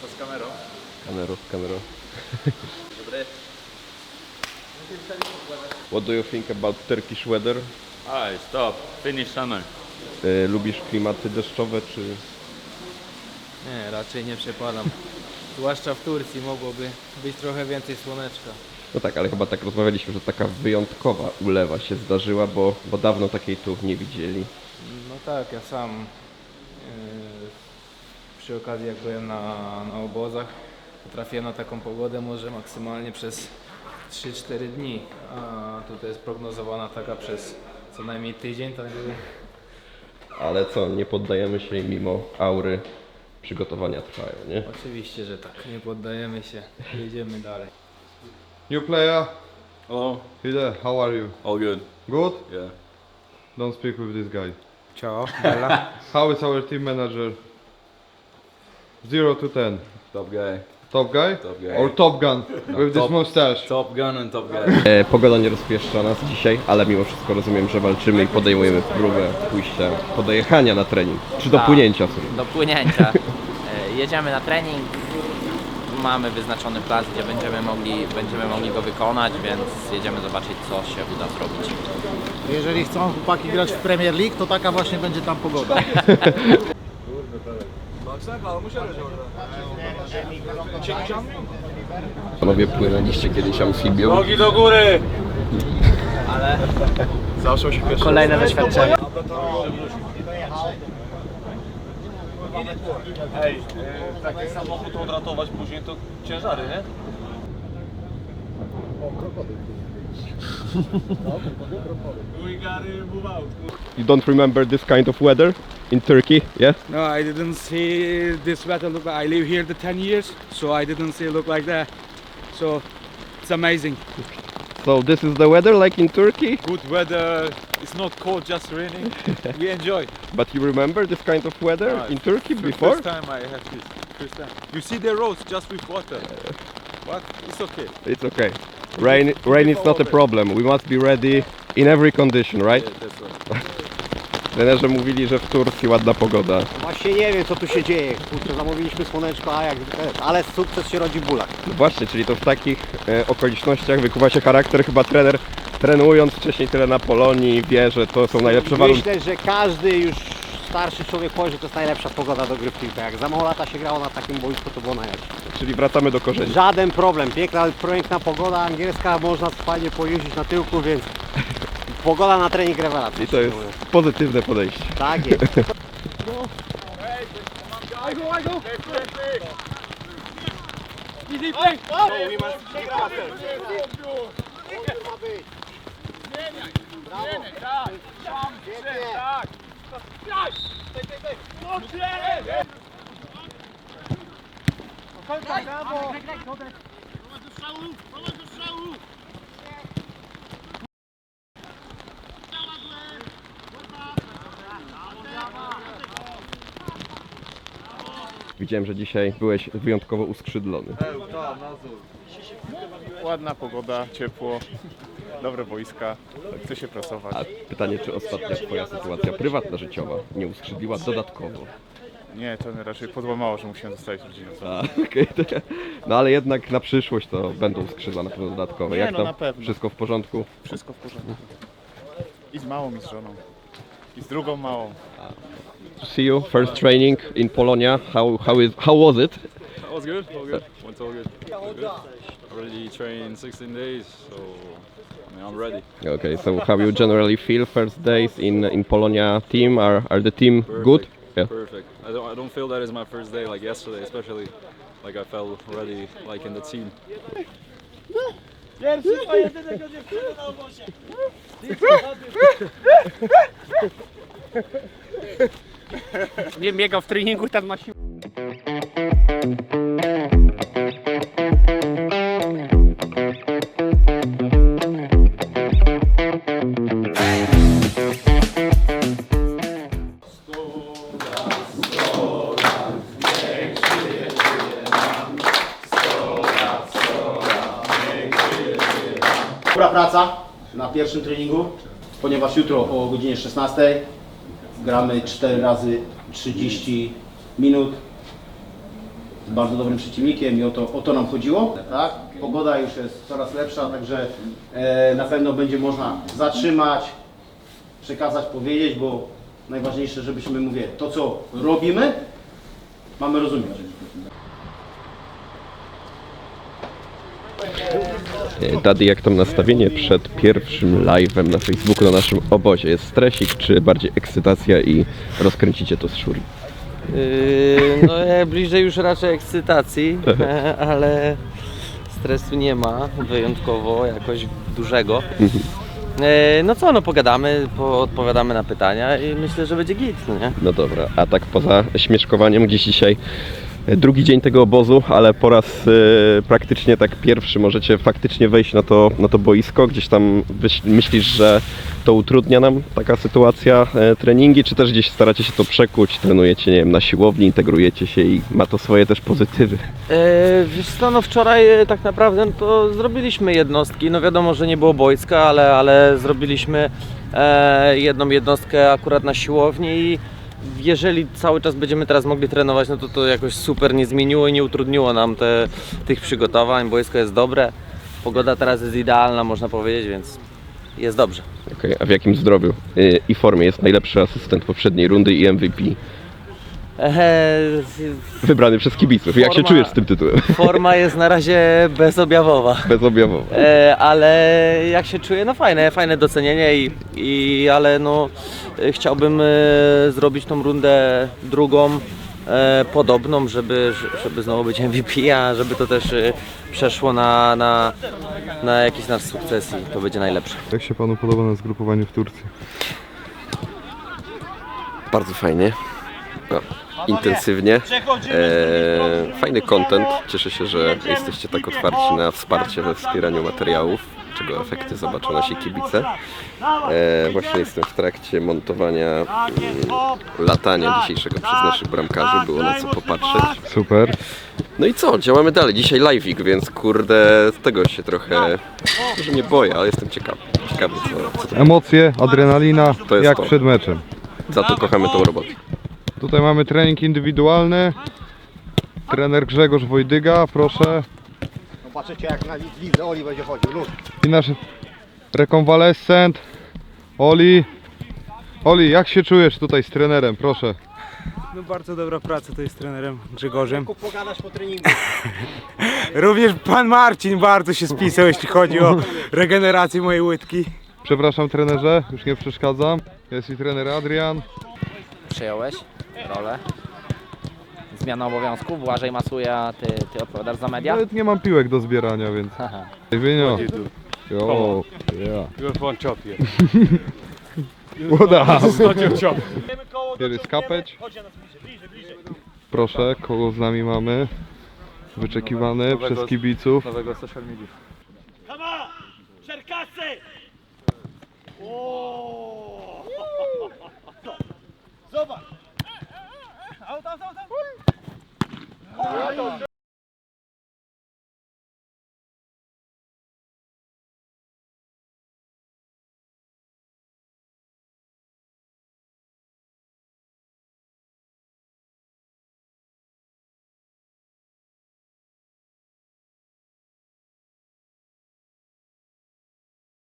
Wraca z kamerą. Kamero, kamero. Dobry. What do you think about Turkish weather? Aj, stop. Finish summer. E, lubisz klimaty deszczowe czy... Nie, raczej nie przepadam. Zwłaszcza w Turcji mogłoby być trochę więcej słoneczka. No tak, ale chyba tak rozmawialiśmy, że taka wyjątkowa ulewa się zdarzyła, bo, bo dawno takiej tu nie widzieli. No tak, ja sam yy, przy okazji jak byłem na, na obozach, to trafiłem na taką pogodę może maksymalnie przez 3-4 dni, a tutaj jest prognozowana taka przez co najmniej tydzień, także Ale co, nie poddajemy się i mimo aury przygotowania trwają, nie? oczywiście, że tak, nie poddajemy się, jedziemy dalej. New player, Hello. there, how are you? All good. Good? Yeah. Don't speak with this guy. Ciao, Bella. How is our team manager? 0 to 10. Top guy. Top guy? Top guy. Or Top Gun with this top- mustache? Top gun and top guy. E, pogoda nie rozpieszcza nas dzisiaj, ale mimo wszystko rozumiem, że walczymy i podejmujemy próbę pójścia, po dojechania na trening. Czy do Tak. płynięcia sobie. do płynięcia. E, Jedziemy na trening. Mamy wyznaczony plac, gdzie będziemy mogli, będziemy mogli go wykonać, więc jedziemy zobaczyć, co się uda zrobić. Jeżeli chcą chłopaki grać w Premier League, to taka właśnie będzie tam pogoda. Panowie płynęliście kiedyś amfibią. Nogi do góry! Kolejne doświadczenie. Ej, e, taki samochód odratować później to ciężary, nie? We gotta move out. You don't remember this kind of weather in Turkey, yeah? No, I didn't see this weather look like. I live here the 10 years, so I didn't see it look like that. So it's amazing. So this is the weather like in Turkey, Good weather. It's not cold, just raining. We enjoy. but you remember this kind of weather Ah, in Turkey before? First time I have this. First time. You see the roads just with water. But it's okay. It's okay. Rain, rain is not a problem. We must be ready in every condition, right? Trenerzy mówili, że w Turcji ładna pogoda. Właśnie nie wiem co tu się dzieje. Kurczę, zamówiliśmy słoneczko, a jak ale sukces się rodzi w bólach. No właśnie, czyli to w takich e, okolicznościach wykuwa się charakter. Chyba trener trenując wcześniej tyle na Polonii wie, że to są najlepsze warunki. Myślę, że każdy już starszy człowiek powie, że to jest najlepsza pogoda do gry w piłkę. Jak za mało lata się grało na takim boisku, to było najlepsze. Czyli wracamy do korzeni. Żaden problem. Piękna, piękna pogoda angielska, można fajnie pojeździć na tyłku, więc pogoda na trening rewelacja. I to jest pozytywne podejście. Tak jest. Widziałem, że dzisiaj byłeś wyjątkowo uskrzydlony. Ładna pogoda, ciepło, dobre wojska, chce się pracować. A pytanie, czy ostatnia twoja sytuacja prywatna, życiowa nie uskrzydliła dodatkowo? Nie, to raczej podłamało, że musiałem zostawić rodzinę. A, okej. No ale jednak na przyszłość to będą skrzydła na pewno dodatkowe. Nie, Jak no, tam? na pewno. Wszystko w porządku? Wszystko w porządku. I z małą, i z żoną. I z drugą małą. See you. First training in Polonia. How how is how was it? That was good, all good. Went all good. All good. Already trained 16 days, so I mean, I'm ready. Okay, so how you generally feel first days in in Polonia team? Are are the team good? Yeah. Perfect. I don't, I don't feel that is my first day like yesterday, especially like I felt already like in the team. Nie biegał w treningu, ten ma. Praca na pierwszym treningu, ponieważ jutro o godzinie 16 gramy 4 razy 30 minut bardzo dobrym przeciwnikiem i o to, o to nam chodziło. Tak? Pogoda już jest coraz lepsza, także e, na pewno będzie można zatrzymać, przekazać, powiedzieć, bo najważniejsze, żebyśmy, mówię, to co robimy, mamy rozumieć. E, Daddy, jak tam nastawienie przed pierwszym live'em na Facebooku na naszym obozie? Jest stresik, czy bardziej ekscytacja i rozkręcicie to z Shuri? Yy, no ja bliżej już raczej ekscytacji, e, ale stresu nie ma wyjątkowo jakoś dużego. E, No co, no pogadamy, odpowiadamy na pytania i myślę, że będzie git, no nie? No dobra, a tak poza śmieszkowaniem gdzieś dzisiaj e, drugi dzień tego obozu, ale po raz e, praktycznie tak pierwszy możecie faktycznie wejść na to, na to boisko. Gdzieś tam myślisz, że to utrudnia nam taka sytuacja e, treningi, czy też gdzieś staracie się to przekuć, trenujecie, nie wiem, na siłowni, integrujecie się i ma to swoje też pozytywy. E, Wiesz co, no wczoraj e, tak naprawdę no to zrobiliśmy jednostki, no wiadomo, że nie było boiska, ale, ale zrobiliśmy e, jedną jednostkę akurat na siłowni i jeżeli cały czas będziemy teraz mogli trenować, no to to jakoś super nie zmieniło i nie utrudniło nam te, tych przygotowań, boisko jest dobre, pogoda teraz jest idealna można powiedzieć, więc jest dobrze. Okej, a w jakim zdrowiu e, i formie jest najlepszy asystent poprzedniej rundy i MVP? Wybrany przez kibiców. Jak się Forma- czujesz z tym tytułem? forma jest na razie bezobjawowa. Bezobjawowo. E, ale jak się czuję, no fajne, fajne docenienie i, i ale no e, chciałbym e, zrobić tą rundę drugą e, podobną, żeby, żeby znowu być MVP, a żeby to też e, przeszło na, na, na jakiś nasz sukces i to będzie najlepsze. Jak się panu podoba na zgrupowaniu w Turcji? Bardzo fajnie. No, intensywnie. E, fajny content. Cieszę się, że jesteście tak otwarci na wsparcie we wspieraniu materiałów, czego efekty zobaczą nasi kibice. E, właśnie jestem w trakcie montowania mm, latania dzisiejszego przez naszych bramkarzy. Było na co popatrzeć. Super. No i co? Działamy dalej. Dzisiaj live'ik, więc kurde, tego się trochę, może nie boję, ale jestem ciekawy. Ciekawy co, co Emocje, adrenalina, To jest jak to. przed meczem. Za to kochamy tą robotę. Tutaj mamy trening indywidualny. Trener Grzegorz Wojdyga, proszę. Zobaczycie jak na lidze Oli będzie chodził. Luz. I nasz rekonwalescent, Oli. Oli, jak się czujesz tutaj z trenerem, proszę. No bardzo dobra praca to jest trenerem Grzegorzem. Pogadasz po treningu. Również pan Marcin bardzo się spisał, jeśli chodzi o regenerację mojej łydki. Przepraszam trenerze, już nie przeszkadzam. Jest i trener Adrian. Przejąłeś rolę. Zmiana obowiązków, Błażej masuje, a ty, ty odpowiadasz za media? Nawet nie mam piłek do zbierania, więc... Haha. Wienio. Jo, yeah. You have one chop here. What up? It's not your chop. Here is kapeć. Proszę, kogo z nami mamy? Wyczekiwany Nowego- przez kibiców. Nowego social media. Zobacz. 아웃 아웃 아웃 아웃.